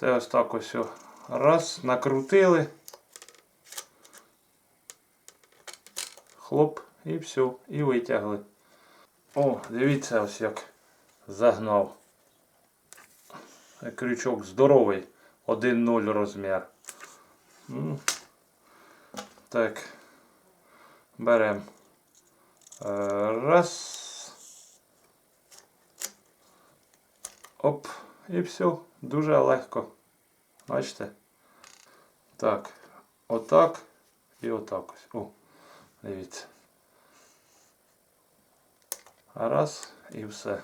Це ось так ось. Раз, накрутили. Хлоп, і все, і витягли. О, дивіться ось як загнав. Крючок здоровий. 1-0 розмір. Так. Беремо. Раз. Оп. І все. Дуже легко. Бачите? Так. Отак. І отак ось. О, дивіться. Раз і все.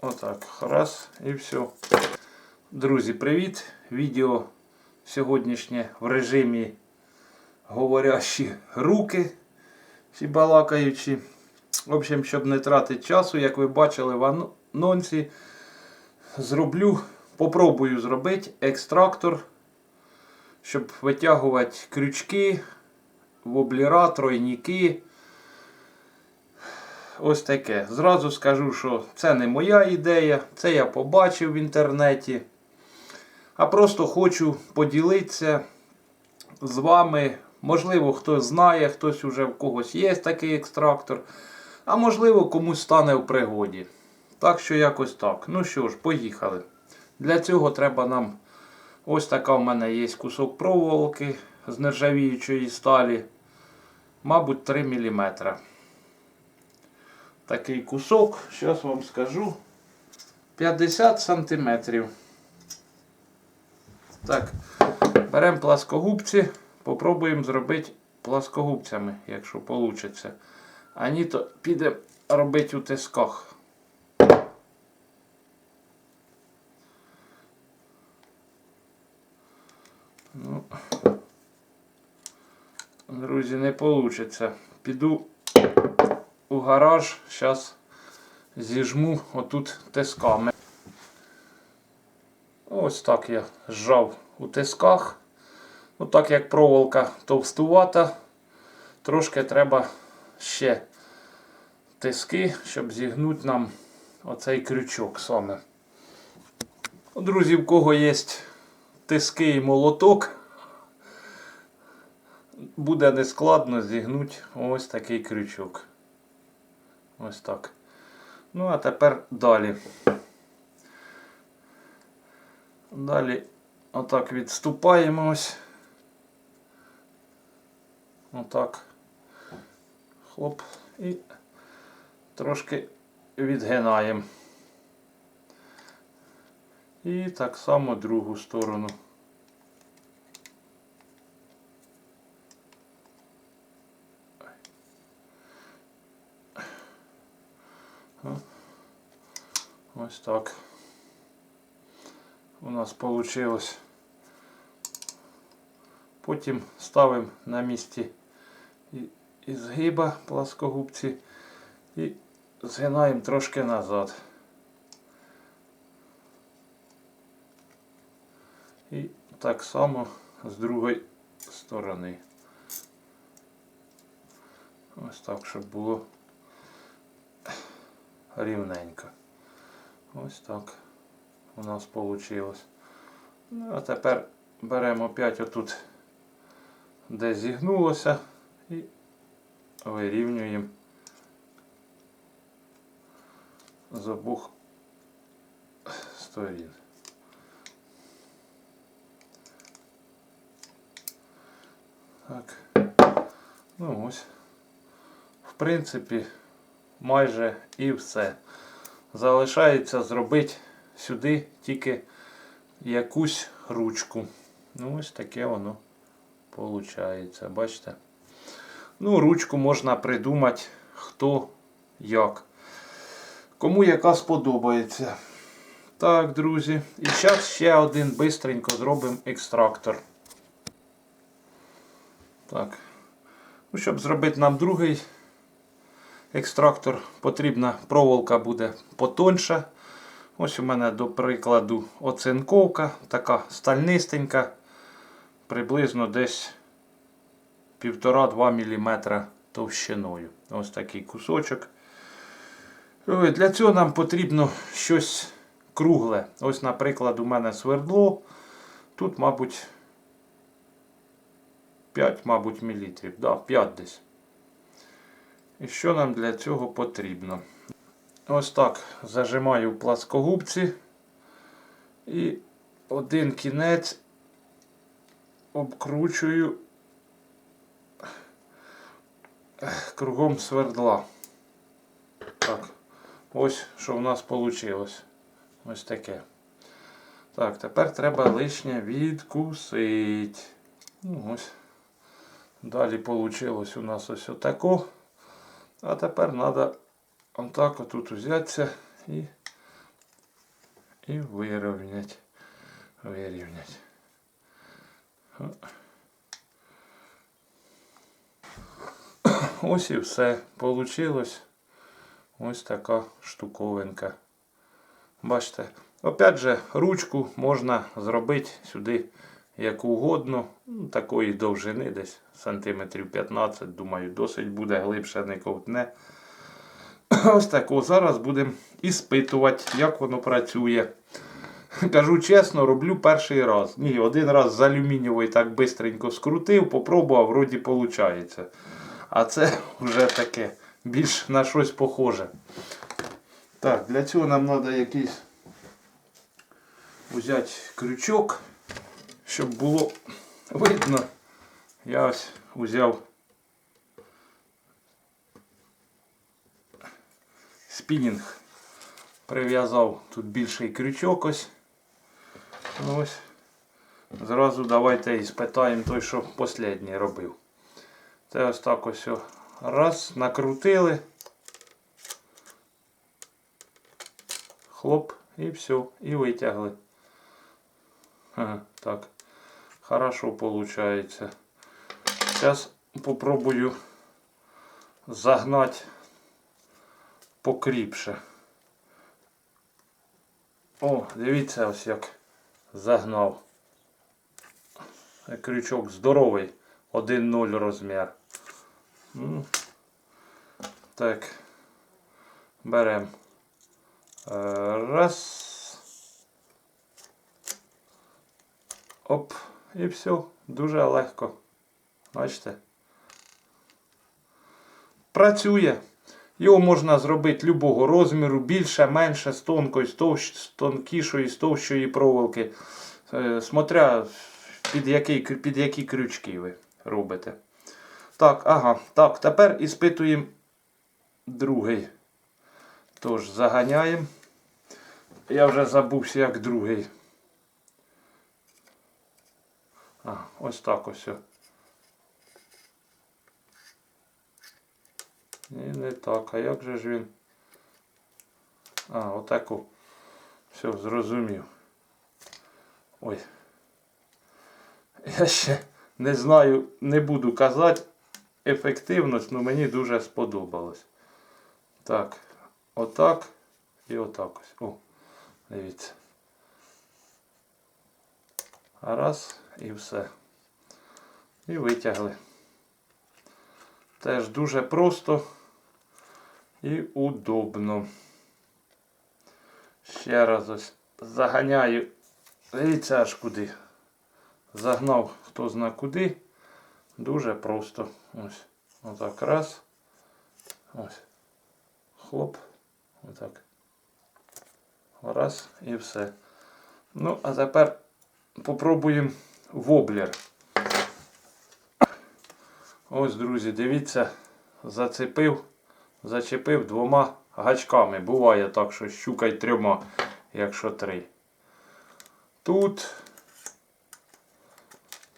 Отак. Раз і все. Друзі, привіт! Відео сьогоднішнє в режимі говорящі руки чи балакаючі. В общем, щоб не тратити часу, як ви бачили в анонсі, зроблю, попробую зробити екстрактор, щоб витягувати крючки, воблера, тройники. Ось таке. Зразу скажу, що це не моя ідея, це я побачив в інтернеті. А просто хочу поділитися з вами. Можливо, хтось знає, хтось уже в когось є такий екстрактор. А можливо, комусь стане в пригоді. Так що якось так. Ну що ж, поїхали. Для цього треба нам ось така в мене є кусок проволоки з нержавіючої сталі. Мабуть, 3 мм. Такий кусок, зараз вам скажу. 50 сантиметрів. Так, беремо пласкогубці, попробуємо зробити пласкогубцями, якщо вийде. А ні, то підемо робити у тисках. Ну, друзі, не вийде. Піду у гараж, зараз зіжму отут тисками. Ось так я зжав у тисках. Ну, так як проволока товстувата, трошки треба ще тиски, щоб зігнути нам оцей крючок саме. Ну, Друзі, в кого є тиски і молоток, буде нескладно зігнути ось такий крючок. Ось так. Ну, а тепер далі. Далі отак відступаємо ось. Отак. Хлоп. І трошки відгинаємо. І так само другу сторону. Ось так. У нас вийшло. Потім ставимо на місці і- і згиба пласкогубці і згинаємо трошки назад. І так само з другої сторони. Ось так, щоб було рівненько. Ось так у нас вийшло. Ну, а тепер беремо опять отут, де зігнулося, вирівнюємо з обох сторін. Так. Ну ось. В принципі, майже і все. Залишається зробити сюди тільки якусь ручку. Ну, ось таке воно виходить. Бачите? Ну, ручку можна придумати хто як. Кому яка сподобається. Так, друзі. І зараз ще один бистренько зробимо екстрактор. Так. Ну, щоб зробити нам другий екстрактор, потрібна проволока буде потонша. Ось у мене, до прикладу, оцинковка, така стальнистенька, приблизно десь 1,5-2 мм товщиною. Ось такий кусочок. Для цього нам потрібно щось кругле. Ось, наприклад, у мене свердло. Тут, мабуть, 5, мабуть, мілітрів. Да, 5 десь. І що нам для цього потрібно? Ось так зажимаю в пласкогубці і один кінець обкручую кругом свердла. Так, ось що в нас вийшло. Ось таке. Так, тепер треба лишнє відкусити. Ну, ось. Далі вийшло у нас ось отако. А тепер треба отак отут взятися і, і вирівняти. Вирівняти. Ось і все. Получилось ось така штуковинка. Бачите, опять же, ручку можна зробити сюди як угодно. Ну, такої довжини десь сантиметрів 15, думаю, досить буде глибше не ковтне. Ось таку. Зараз будемо іспитувати, як воно працює. Кажу чесно, роблю перший раз. Ні, один раз з алюмінієвої так бистренько скрутив, попробував, вроді виходить. А це вже таке більш на щось похоже. Так, для цього нам треба якийсь взяти крючок, щоб було видно. Я ось взяв спінінг. Прив'язав тут більший крючок ось. Ось. Зразу давайте і спитаємо той, що останній робив. Це ось так ось. Раз, накрутили. Хлоп, і все, і витягли. Ага, так. Хорошо получается. Сейчас попробую загнать покріпше. О, дивіться ось як загнав. Крючок здоровий. 1-0 розмір. М. Так. Беремо. Е, Раз. Оп. І все. Дуже легко. Бачите? Працює. Його можна зробити любого розміру, більше, менше, з тонкої, з, товщ, з тонкішої, з товщої проволоки. Е, Смотря під які, під які крючки ви робите. Так, ага. Так, тепер іспитуємо другий. Тож, заганяємо. Я вже забувся, як другий. А, ось так ось. Ні, не так. А як же ж він? А, отаку. Все, зрозумів. Ой. Я ще не знаю, не буду казати ефективність, але мені дуже сподобалось. Так, отак і отак ось. О, дивіться. Раз і все. І витягли. Теж дуже просто і удобно. Ще раз ось заганяю. Дивіться аж куди. Загнав хто зна куди. Дуже просто. Ось. Отак раз. Ось. Хлоп. Отак. Раз і все. Ну, а тепер попробуємо воблер. Ось, друзі, дивіться, зацепив, зачепив двома гачками. Буває так, що щука й трьома, якщо три. Тут.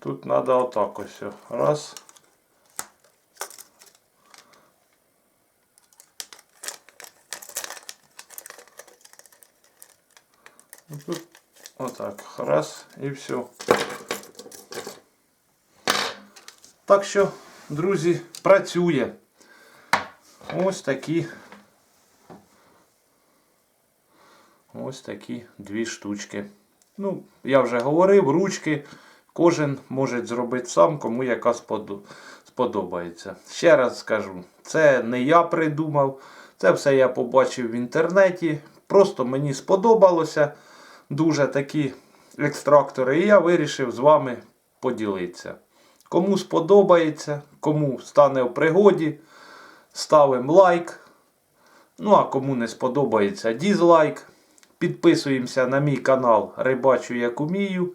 Тут треба отак о. Раз. І Тут отак. Раз і все. Так що, друзі, працює. Ось такі. Ось такі дві штучки. Ну, я вже говорив, ручки Кожен може зробити сам, кому яка сподобається. Ще раз скажу, це не я придумав, це все я побачив в інтернеті. Просто мені сподобалося дуже такі екстрактори, і я вирішив з вами поділитися. Кому сподобається, кому стане в пригоді, ставимо лайк. Ну а кому не сподобається дізлайк. Підписуємося на мій канал Рибачу як умію.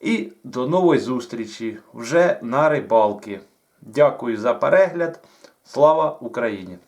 І до нової зустрічі вже на рибалки. Дякую за перегляд. Слава Україні!